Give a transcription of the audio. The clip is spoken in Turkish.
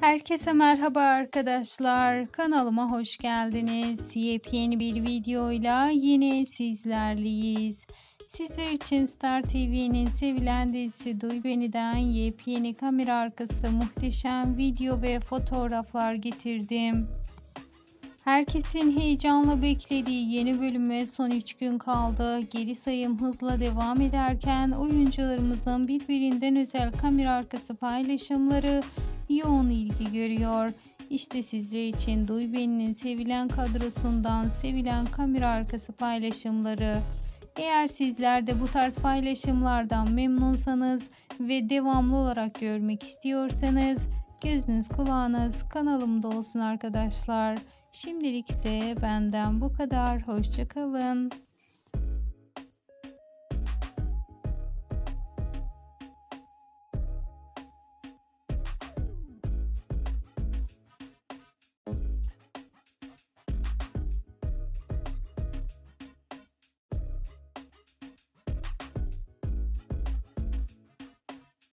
Herkese merhaba arkadaşlar. Kanalıma hoş geldiniz. Yepyeni bir videoyla yine sizlerleyiz. Sizler için Star TV'nin sevilen dizisi Duy Beni'den yepyeni kamera arkası muhteşem video ve fotoğraflar getirdim. Herkesin heyecanla beklediği yeni bölüme son 3 gün kaldı. Geri sayım hızla devam ederken oyuncularımızın birbirinden özel kamera arkası paylaşımları yoğun ilgi görüyor. İşte sizler için Duy Beni'nin sevilen kadrosundan sevilen kamera arkası paylaşımları. Eğer sizler de bu tarz paylaşımlardan memnunsanız ve devamlı olarak görmek istiyorsanız gözünüz kulağınız kanalımda olsun arkadaşlar. Şimdilik ise benden bu kadar. Hoşçakalın.